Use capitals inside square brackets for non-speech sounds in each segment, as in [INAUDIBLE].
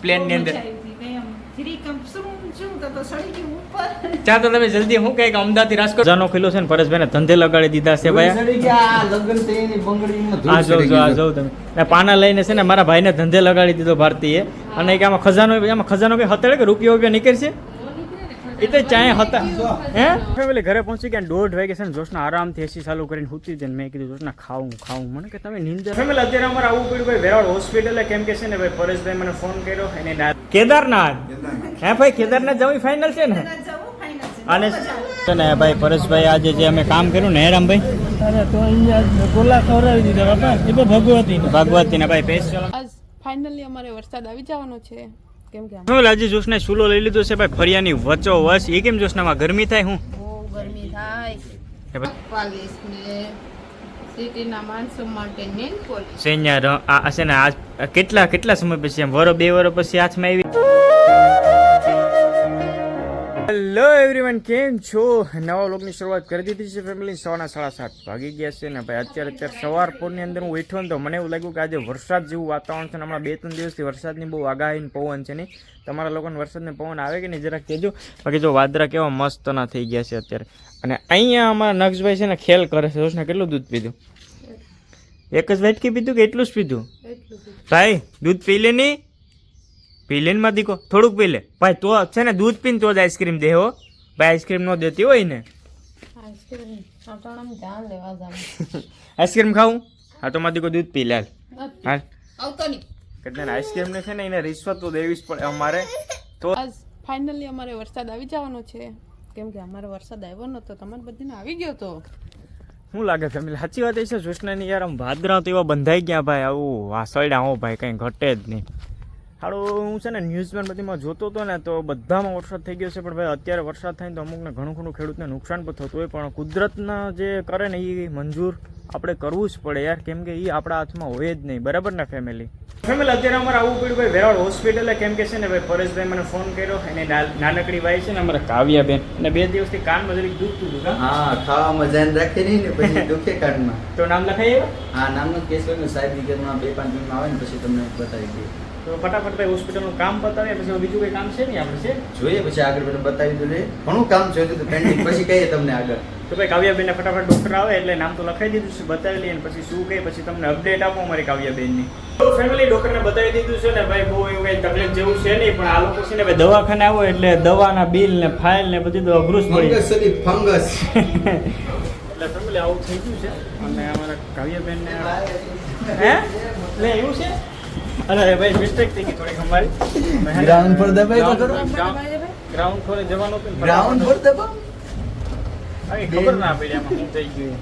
પ્લેનની અંદર. ચા તો તમે જલ્દી હું કઈ અમદાવાદથી રાજકોટ જાનો ખીલો છે ને પરેશભાઈ ધંધે લગાડી દીધા છે ભાઈ. આ લગ્ન થઈ એની આ તમે. ને પાના લઈને છે ને મારા ભાઈને ધંધે લગાડી દીધો ભારતીય અને એક આમાં ખજાનો આમાં ખજાનો કઈ હતડે કે રૂપિયો રૂપિયો નીકળશે? એ તો ચાય હતા હે ફેમિલી ઘરે પહોંચી ગયા દોઢ વાગે છે ને જોશના આરામથી એસી ચાલુ કરીને સૂતી હતી મેં કીધું જોશના ખાવું ખાવું મને કે તમે નિંદર ફેમિલી અત્યારે અમારે આવવું પડ્યું ભાઈ વેરાવળ હોસ્પિટલે કેમ કે છે ને ભાઈ પરેશભાઈ મને ફોન કર્યો એને કેદારનાથ હે ભાઈ કેદારનાથ જવું ફાઇનલ છે ને. અને છે ને ભાઈ પરેશભાઈ આજે જે અમે કામ કર્યું ને હેરામભાઈ અરે તો અહીંયા ગોલા ખવડાવી દીધા બાપા એ તો ભગવતી ભગવતી ને ભાઈ પેશ ચલો. આજ ફાઇનલી અમારે વરસાદ આવી જવાનો છે. કેમ કે હું લાજી જોશને ચૂલો લઈ લીધો છે ભાઈ ફરિયાની વચ્ચો વચ એ કેમ જોશનામાં ગરમી થાય હું? બહુ ગરમી થાય. પોલીસ ને સિટીના માણસો માટે નેલ પોલીસ સૈન્ય આ આ છે ને આજ કેટલા કેટલા સમય પછી આમ વરો બે વરો પછી હાથમાં આવી હેલો એવરીવન કેમ છો? નવા લોકની શરૂઆત કરી દીધી છે ફેમિલી સવારના સાડા સાત વાગી ગયા છે ને ભાઈ અત્યારે અત્યારે સવાર પૂરની અંદર હું બેઠો ને તો મને એવું લાગ્યું કે આજે વરસાદ જેવું વાતાવરણ છે ને હમણાં બે ત્રણ દિવસથી વરસાદની બહુ આગાહી પવન છે નહીં. તમારા લોકોને વરસાદને પવન આવે કે નહીં જરાક કહેજો. બાકી જો વાદરા કેવા મસ્ત ના થઈ ગયા છે અત્યારે. અને અહીંયા અમારા નક્ષભાઈ છે ને ખેલ કરે છે. જોશને કેટલું દૂધ પીધું? એક જ વાટકી પીધું કે એટલું જ પીધું. ભાઈ દૂધ પી લે નહીં? પી લે ને માં દીકો? થોડુંક પી લે ભાઈ તો છે ને દૂધ પીને તો જ આઈસ્ક્રીમ દે હો. ભાઈ આઈસ્ક્રીમ ન દેતી હોય ને. આઈસ્ક્રીમ [LAUGHS] ખાવું હા તો માં દીકો દૂધ પી લે. હાલ. આવતો નહીં. એટલે આઈસ્ક્રીમ ને છે ને એને રિશ્વત તો દેવી જ પડે અમારે. તો ફાઇનલી અમારે વરસાદ આવી જવાનો છે. કેમ કે અમારે વરસાદ આવ્યો નતો તમારે બધીને આવી ગયો તો. શું લાગે ફેમિલી સાચી વાત એ છે સૂચનાની યાર આમ ભાદરા તો એવા બંધાઈ ગયા ભાઈ આવું વાસળડા હો ભાઈ કંઈ ઘટે જ નહીં. હાડું હું છે ને ન્યૂઝમાં બધીમાં જોતો હતો ને તો બધામાં વરસાદ થઈ ગયો છે પણ ભાઈ અત્યારે વરસાદ થાય તો અમુકને ઘણું ઘણું ખેડૂતને નુકસાન પણ થતું હોય પણ કુદરતના જે કરે ને એ મંજૂર આપણે કરવું જ પડે યાર કેમ કે એ આપણા હાથમાં હોય જ નહીં. બરાબર ને ફેમિલી? ફેમિલી અત્યારે અમારે આવવું પડ્યું ભાઈ વેરાવળ હોસ્પિટલે કેમ કે છે ને ભાઈ પરેશભાઈ મને ફોન કર્યો એને નાનકડી વાઈ છે ને અમારા કાવ્યાબેન અને બે દિવસથી કાનમાં જરીક દુખતું હતું હા? ખાવામાં ધ્યાન રાખે નહીં ને પછી [LAUGHS] દુખે કાનમાં. તો નામ લખાઈ હા નામનો કેસ હોય ને સાહેબ વિગતમાં બે પાંચ મિનિટમાં આવે ને પછી તમને બતાવી દઈએ. તો ફટાફટ ભાઈ હોસ્પિટલનું કામ બતાવીએ પછી બીજું કોઈ કામ છે નહીં આપણે છે? જોઈએ પછી આગળ મને બતાવી દો ઘણું કામ જોયું હજુ તો પેન્ડિંગ પછી કહીએ તમને આગળ. તો ભાઈ કાવ્યાબેનને ફટાફટ ડૉક્ટર આવે એટલે નામ તો લખાઈ દીધું છે બતાવી લઈએ ને પછી શું કહે પછી તમને અપડેટ આપો અમારી કાવ્યાબેનની. તો ફેમિલી ડૉક્ટરને બતાવી દીધું છે ને ભાઈ બહુ એવું કંઈ તકલીફ જેવું છે નહીં પણ આ લોકો છે ને ભાઈ દવાખાને આવો એટલે દવાના બિલ ને ફાઇલ ને બધું તો અઘરું પડી ફંગસ ફંગસ એટલે ફેમિલી આવું થઈ ગયું છે? અને અમારા કાવ્યાબેનને હે? એટલે એવું છે? અરે ભાઈ મિસ્ટેક થઈ ગઈ થોડીક અમારી. Ground પર દબાઈ તો ખરું. ગ્રાઉન્ડ ફ્લોરે જવાનું હતું ગ્રાઉન્ડ પર દબાવ. આવી ખબર ના પડી આમાં શું થઈ ગયું.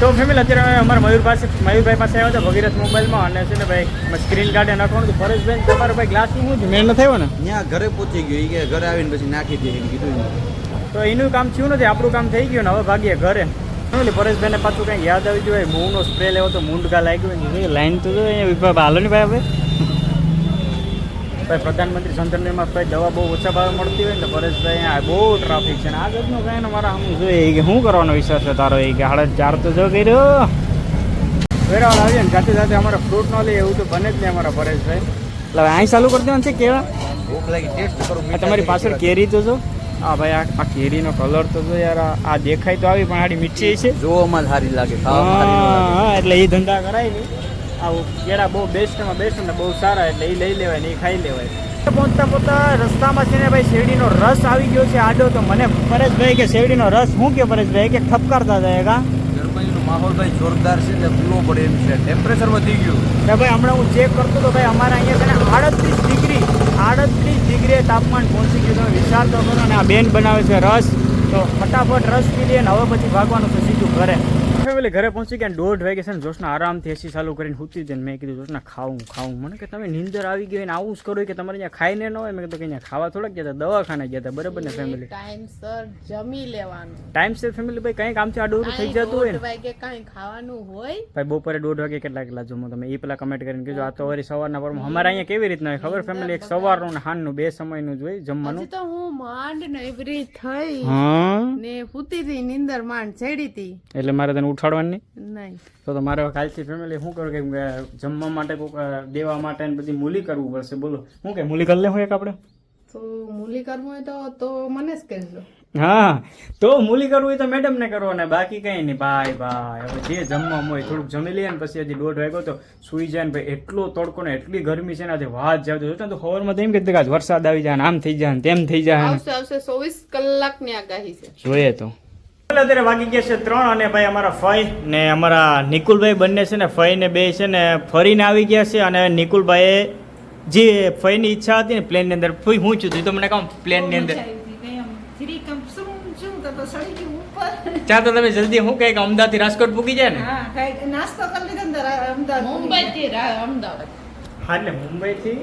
તો ફેમિલી અત્યારે અમે અમારા મયુર પાસે મયુરભાઈ પાસે આવ્યા હતા ભગીરથ મોબાઈલમાં અને છે ને ભાઈ સ્ક્રીન ગાર્ડે નાખવાનું હતું. પરેશભાઈ તમારો ભાઈ ગ્લાસનું શું મેળ ન થયો ને? ત્યાં ઘરે પહોંચી ગયો કે ઘરે આવીને પછી નાખી દે કીધું તો એનું કામ થયું નથી આપણું કામ થઈ ગયું ને હવે ભાગીએ ઘરે. એટલે પરેશભાઈને પાછું કંઈ યાદ આવી હોય મૂવનો સ્પ્રે લેવો તો મૂંડકા લાગ્યું ને લાઈન તો જો અહીંયા હાલો ને ભાઈ હવે. ભાઈ પ્રધાનમંત્રી સંતનીમાં ભાઈ દવા બહુ ઓછા ભાવે મળતી હોય ને પરેશભાઈ અહીંયા બહુ ટ્રાફિક છે ને આ ગજનું કાંઈ ને મારા આમ જોઈએ કે શું કરવાનો વિશ્વાસ છે તારો? એ કે હાડે ચાર તો જો કર્યો. વેરાવાળ આવીએ ને સાથે સાથે અમારે ફ્રૂટ ન લઈએ એવું તો બને જ નહીં અમારા પરેશભાઈ. એટલે અહીં ચાલુ કરી દેવાનું છે કેવા? ભૂખ લાગી ટેસ્ટ કરું તમારી પાછળ કેરી તો જો. આ ભાઈ આ આ કેરીનો કલર તો જો યાર આ- આ દેખાય તો આવી પણ આડી મીઠી છે. જોવામાં જ સારી લાગે ખાવામાં સારી ન લાગે. હા એટલે એ ધંધા કરાય નહીં આવું કેળા બહુ બેસ્ટમાં બેસ્ટ ને બહુ સારા એટલે એ લઈ લેવાય ને એ ખાઈ લેવાય. પહોંચતા પોતા રસ્તામાં છે ને ભાઈ શેરડીનો રસ આવી ગયો છે આડો તો મને પરેશભાઈ કે શેરડીનો રસ શું કે પરેશભાઈ કે ઠપકારતા જાય કા? જર્મનીનો માહોલ ભાઈ જોરદાર છે ને ફૂલો પડે એમ છે. ટેમ્પરેચર વધી ગયું. કે ભાઈ હમણાં હું ચેક કરતો તો ભાઈ અમારા અહીંયા છે ને આડત્રીસ ડિગ્રી આડત્રીસ ડિગ્રીએ તાપમાન પહોંચી ગયું તમે વિચાર તો કરો અને આ બેન બનાવે છે રસ. તો ફટાફટ રસ પી લઈએ અને હવે પછી ભાગવાનું છે સીધું ઘરે. ફેમિલી ઘરે પહોંચી ગયા દોઢ વાગે છે ને જોશના આરામથી એસી ચાલુ કરીને સૂતી હતી ને મેં કીધું જોશના ખાવું ખાવું મને કે તમે નીંદર આવી ગઈ ને આવું જ કરો કે તમારે અહીંયા ખાઈને ન હોય? મેં કીધું કે અહીંયા ખાવા થોડાક ગયા હતા દવાખાને ગયા હતા. બરાબર ને ફેમિલી? ટાઈમસર જમી લેવાનું. ટાઈમ છે ફેમિલી ભાઈ કંઈક આમથી આડું થઈ જતું હોય ને? વાગે કાંઈ ખાવાનું હોય? ભાઈ બપોરે દોઢ વાગે કેટલા કેટલા જમો તમે? એ પેલા કમેન્ટ કરીને કીધું આ તો વળી સવારના પર અમારે અહીંયા કેવી રીતના હોય ખબર? ફેમિલી એક સવારનું ને હાનનું બે સમયનું જ હોય જમવાનું. તો હું માંડ નવરી થઈ ને પૂતી હતી નીંદર માંડ ચડી હતી. એટલે મારે તને ઉઠાડવાની? નહીં. તો તમારે મારે કાલથી ફેમિલી શું કરું કે જમવા માટે કોક દેવા માટે ને બધી મૂલી કરવું પડશે. બોલો શું કે મૂલી કરી લે હું એક આપણે? તો મૂલી કરવું હોય તો તો મને જ કહેજો. હા તો મૂલી કરવું હોય તો મેડમ ને કરો ને બાકી કઈ નહીં. ભાઈ ભાઈ હવે જે જમવા હોય થોડુંક જમી લઈએ ને પછી હજી દોઢ વાગ્યો તો સુઈ જાય ને ભાઈ એટલો તડકો ને એટલી ગરમી છે ને આજે વાત જાવ તો તો ખબરમાં તો એમ કીધું કે વરસાદ આવી જાય ને આમ થઈ જાય ને તેમ થઈ જાય આવશે આવશે ચોવીસ કલાકની આગાહી છે. જોઈએ તો. અત્યારે વાગી ગયા છે ત્રણ અને ભાઈ અમારા ફઈ ને અમારા નિકુલભાઈ બંને છે ને ફઈ ને બે છે ને ફરીને આવી ગયા છે અને નિકુલભાઈએ જે ફઈની ઈચ્છા હતી ને પ્લેનની અંદર ફઈ હું છું તું તો મને કહું પ્લેનની અંદર. કંઈ શું તો તમે જલ્દી હું કહે કે અમદાવાદથી રાજકોટ પૂકી જાય ને? હા નાસ્તો કરી લીધો ને અમદાવાદ મુંબઈ થી અમદાવાદ. હા એટલે મુંબઈથી?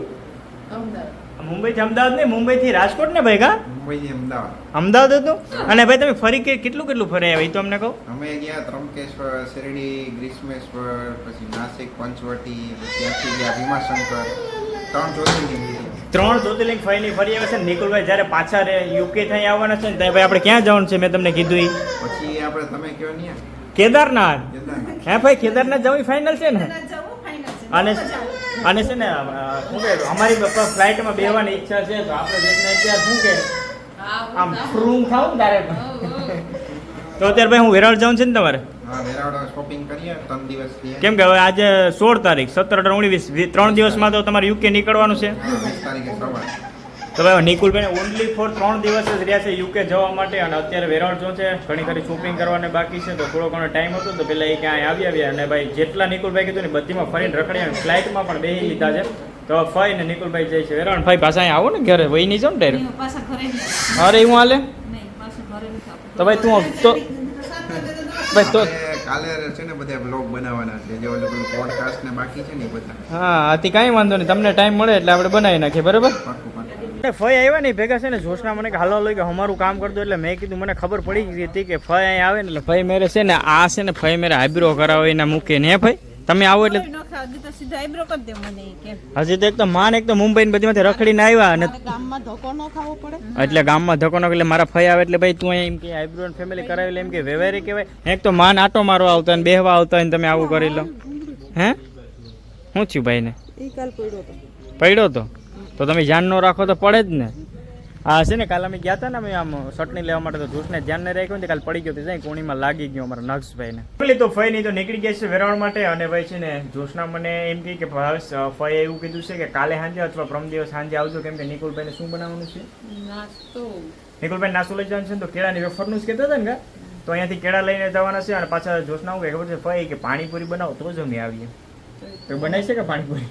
અમદાવાદ. મુંબઈથી અમદાવાદ નહીં મુંબઈથી રાજકોટ ને ભાઈ કા મુંબઈથી અમદાવાદ. અમદાવાદ હતું અને ભાઈ તમે ફરી કે કેટલું કેટલું ફરી આવ્યા? એ તો અમને કહો. અમે ગયા ત્રંબકેશ્વર શિરડી ગ્રીષ્મેશ્વર પછી નાસિક પંચવટી પછી ત્યાંથી ગયા ભીમાશંકર. ત્રણ જ્યોતિર્લિંગ ત્રણ જ્યોતિર્લિંગ ફરીની ફરી આવે છે. ને નિકુલભાઈ જ્યારે પાછા રે યુકે થઈ આવવાના છે ને ત્યાં ભાઈ આપણે ક્યાં જવાનું છે? મેં તમને કીધું ઈ. પછી આપણે તમે કયો ને કેદારનાથ? કેદારનાથ. હે ભાઈ કેદારનાથ જવું ફાઇનલ છે ને? જવું ફાઇનલ છે અને અને છે ને શું કે અમારી ફ્લાઇટમાં બેવાની ઈચ્છા છે તો આપણે જઈને અત્યારે શું કે આમ ફ્રૂમ ખાવું ને તારે. તો અત્યારે ભાઈ હું વેરાવળ જાઉં છે ને તમારે. કેમ કે હવે આજે સોળ તારીખ સત્તર અઢાર ઓગણીસ ત્રણ દિવસમાં તો તમારે યુકે નીકળવાનું છે. તો ભાઈ નિકુલભાઈ ઓનલી ફોર ત્રણ દિવસ જ રહ્યા છે યુકે જવા માટે અને અત્યારે વેરાવળ જો છે ઘણી ખરી શોપિંગ કરવાની બાકી છે તો થોડો ઘણો ટાઈમ હતો તો પેલા એ ક્યાંય આવી આવ્યા અને ભાઈ જેટલા નિકુલભાઈ કીધું ને બધીમાં ફરીને રખડ્યા ફ્લાઇટમાં પણ બેસી લીધા છે. તો ફાઈ ને નિકુલભાઈ જાય છે. વેરાવળ ભાઈ પાછા અહીંયા આવો ને ઘરે વહી નહીં જાઉં ને ડાયરેક્ટ અરે હું હાલે? નહીં પાછું ઘરે નથી આવતું. તો ભાઈ તું તો ભાઈ તો કાલે છે ને બધા બ્લોગ બનાવવાના છે જે ઓલું પોડકાસ્ટ ને બાકી છે ને બધા. હા આથી કાંઈ વાંધો નહીં તમને ટાઈમ મળે એટલે આપણે બનાવી નાખીએ બરાબર? ફઈ આવ્યા ને ભેગા છે ને જોશના મને કે હાલો કે અમારું કામ કરતો એટલે મેં કીધું મને ખબર પડી ગઈ હતી કે ફઈ અહીંયા આવે ને એટલે ફય મેરે છે ને આ છે ને ફઈ મેરે આઈબ્રો કરાવે એના મૂકે ને ફય તમે આવો એટલે. હજી તો એક તો માન એક તો મુંબઈ ને બધીમાંથી રખડીને આવ્યા અને ગામમાં ધક્કો ન ખાવો પડે. એટલે ગામમાં ધક્કો ન એટલે મારા ફઈ આવે એટલે ભાઈ તું એમ કે આઈબ્રો ફેમિલી કરાવી એમ કે વેવારી કહેવાય. એક તો માન આટો મારવા આવતા ને બેહવા આવતા ને તમે આવું કરી લો. હે? શું થયું ભાઈને? પડ્યો તો પડ્યો તો? તો તમે ધ્યાન ન રાખો તો પડે જ ને. હા છે ને કાલે અમે ગયા હતા ને અમે આમ ચટણી લેવા માટે તો જૂસને ધ્યાન નહીં રાખ્યું ને કાલે પડી ગયો હતી જાય કોણીમાં લાગી ગયો અમારા નક્ષભાઈને પેલી તો ફઈ નહીં તો નીકળી ગયા છે વેરાવળ માટે અને ભાઈ છે ને જોશના મને એમ કહે કે ભાવેશ અ, એવું કીધું છે કે કાલે સાંજે અથવા પ્રમ દિવસ સાંજે આવજો કેમ કે નિકુલભાઈને શું બનાવવાનું છે? નાસ્તો. નિકુલભાઈ નાસ્તો લઈ જવાનું છે ને તો કેળાની વેફરનું જ કહેતા હતા ને કા? તો અહીંયાથી કેળા લઈને જવાના છે અને પાછા જોશના હું ખબર છે ફઈ કે પાણીપુરી બનાવો તો જ અમે આવીએ. તો બનાવી છે કે પાણીપુરી?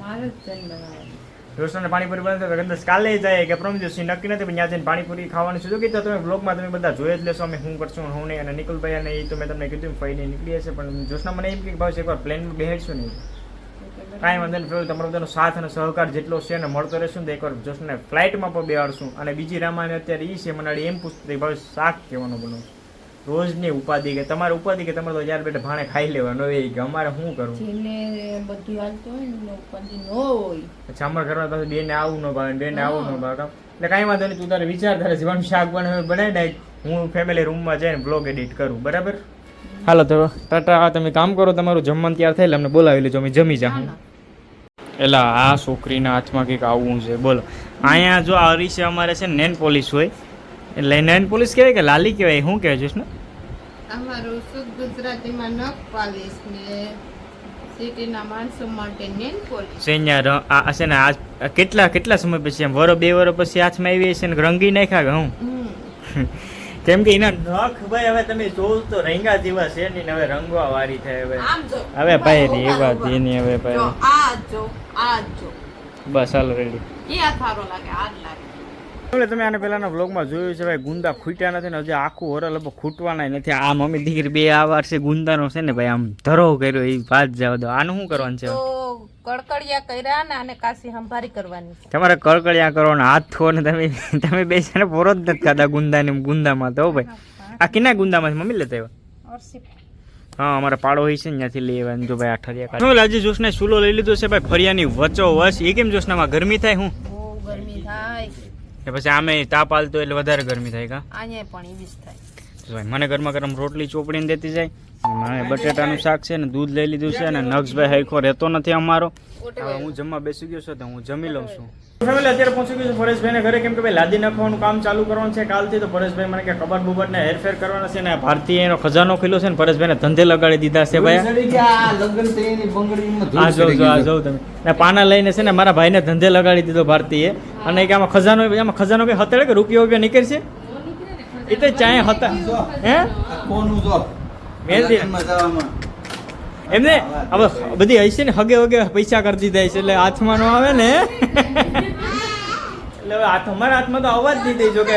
મારે જ બનાવવાનું. રોશનને પાણીપુરી બનાવતો કદાચ કાલે જાય કે પ્રમ દિવસ નક્કી નથી, પણ ત્યાં જઈને પાણીપુરી ખાવાની શું કીધું તમે બ્લોગમાં તમે બધા જોઈ જ લેશો અમે શું કરશું હું નહીં અને નિકુલભાઈ અને એ તો મેં તમને કીધું ફઈને નીકળી હશે પણ જોશના મને એમ કે ભાવ એકવાર પ્લેનમાં બેસશું નહીં. કાંઈ વાંધો નહીં તમારો બધાનો સાથ અને સહકાર જેટલો છે ને મળતો રહેશું તો એકવાર જોશને ફ્લાઇટમાં પણ બેહાડશું. અને બીજી રામાને અત્યારે એ છે મને એમ પૂછતું ભાઈ શાક કહેવાનો બનાવું રોજની ઉપાધિ કે તમારે ઉપાધિ કે તમારે તો યાર બેટા ભાણે ખાઈ લેવાનું એ કે અમારે શું કરવું? જેને બધું હાલતું હોય ને ઉપાધિ ન હોય. પછી અમારે ઘરમાં પાસે બેને આવું ન ભાવે બેને આવું ન ભાવે. એટલે કાંઈ વાંધો નહીં તું તારે વિચાર તારે જીવન શાક બનાવે બનાવી નાખ. હું ફેમિલી રૂમમાં જઈને બ્લોગ એડિટ કરું બરાબર? હાલો તો ટાટા તમે કામ કરો તમારું જમવાનું તૈયાર થાય એટલે અમને બોલાવી લેજો અમે જમી જાઉં એટલે આ છોકરીના હાથમાં કંઈક આવવું છે બોલો. અહીંયા જો આ અરીસે અમારે છે નેન પોલીસ હોય. એટલે નેન પોલીસ કહેવાય કે લાલી કહેવાય શું કહેવાય છે ને અમારું શુદ્ધ ગુજરાતીમાં નખ પાલીસ ને સિટીના માણસો માટે નેલ પોલીસ સેન્યા આ છે ને આ કેટલા કેટલા સમય પછી આમ વરો બે વરો પછી હાથમાં આવી છે ને રંગી નાખ્યા હું? [LAUGHS] કેમ કે એના નખ ભાઈ હવે તમે જોવ તો રંગા જેવા છે ને હવે રંગવા વાળી થાય હવે. હવે ભાઈ રે એ વાત એની હવે ભાઈ. આ જો આ જો. બસ હાલ રેડી. આ થારો લાગે? આ લાગે. એટલે તમે આને પહેલાના વ્લોગમાં જોયું છે ભાઈ ગુંદા ખૂટ્યા નથી ને હજી આખું હોરલ લગભગ ખૂટવાના નથી. આ મમ્મી દીકરી બે આ વર્ષે ગુંદાનો છે ને ભાઈ આમ ધરો કર્યો એ વાત જવા દો. આનું શું કરવાનું છે? કડકડિયા કર્યા ને આને કાશી સંભારી કરવાની તમારે કળકળિયા કરો હાથ થો ને તમે તમે બે છે ને પોરો જ નથી ખાતા ગુંદાને ગુંદામાં તો ભાઈ. આ કિના ગુંદામાંથી મમ્મી લેતા આવ્યા? હા અમારા પાડોશી છે ત્યાંથી લઈ આવ્યા જો ભાઈ આ ઠરિયા કાઢ જોશને? ચૂલો લઈ લીધો છે ભાઈ ફરિયાની વચો વચ એ કેમ જોશનામાં ગરમી થાય હું? ને પછી આમે તાપ હાલતો એટલે વધારે ગરમી થાય કા? અહીંયા પણ એવી જ થાય. ભાઈ મને ગરમા ગરમ રોટલી ચોપડીને દેતી જાય. મને બટેટાનું શાક છે ને દૂધ લઈ લીધું છે અને નક્ષભાઈ હાઈખો રહેતો નથી અમારો. હવે હું જમવા બેસી ગયો છું તો હું જમી લઉં છું. ફેમિલી અત્યારે પહોંચી ગયું છું પરેશભાઈને ઘરે. કેમ કે ભાઈ લાદી નાખવાનું કામ ચાલુ કરવાનું છે કાલથી તો પરેશભાઈ મને કે કબાટ બુબાટ ને હેરફેર કરવાના છે ને ભારતીય એનો ખજાનો ખીલો છે ને પરેશભાઈને ધંધે લગાડી દીધા છે ભાઈ. આ ધૂળ જો સડી જો આ ગઈ છે. જોઉં તમે. ને પાના લઈને છે ને મારા ભાઈને ધંધે લગાડી દીધો ભારતીય. અને કે આમાં ખજાનો આમાં ખજાનો કઈ હતેડે કે રૂપિયો રૂપિયા નીકળશે? એ તો ચાય હતા. હે? કોનું જો? મહેંદી. એમને હવે બધી હશે ને હગે વગે પૈસા કરી દીધા છે એટલે હાથમાં ન આવે ને. એટલે હવે હાથ અમારા હાથમાં તો અવાજ નહીં થઈ જો કે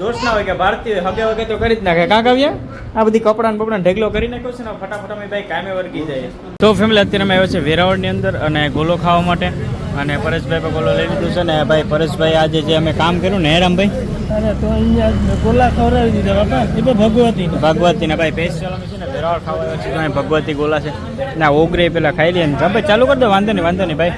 જોશ ના હોય કે ભારતીય હગે વગે તો કરી જ નાખે. કાં કાવ્યા આ બધી કપડાં ને બપડા ઢેકલો કરી નાખ્યો છે ને ફટાફટ અમે ભાઈ કામે વર્ગી જાય તો ફેમિલી અત્યારે અમે આવ્યો છે વેરાવળની અંદર અને ગોલો ખાવા માટે. અને પરેશભાઈ પણ ગોલો લઈ લીધું છે ને ભાઈ પરેશભાઈ આજે જે અમે કામ કર્યું ને હેરામભાઈ? અરે તો અહીંયા ગોલા ખવડાવી દીધા બાપા. એ તો ભગવતી ભગવતીના ભાઈ પેશ ચાલો છે ને વેરાવળ ખાવા આવ્યો છે ભગવતી ગોલા છે. ના ઓગરે પેલા ખાઈ લઈએ ને. ભાઈ ચાલુ કરી દો વાંધો નહીં વાંધો નહીં ભાઈ.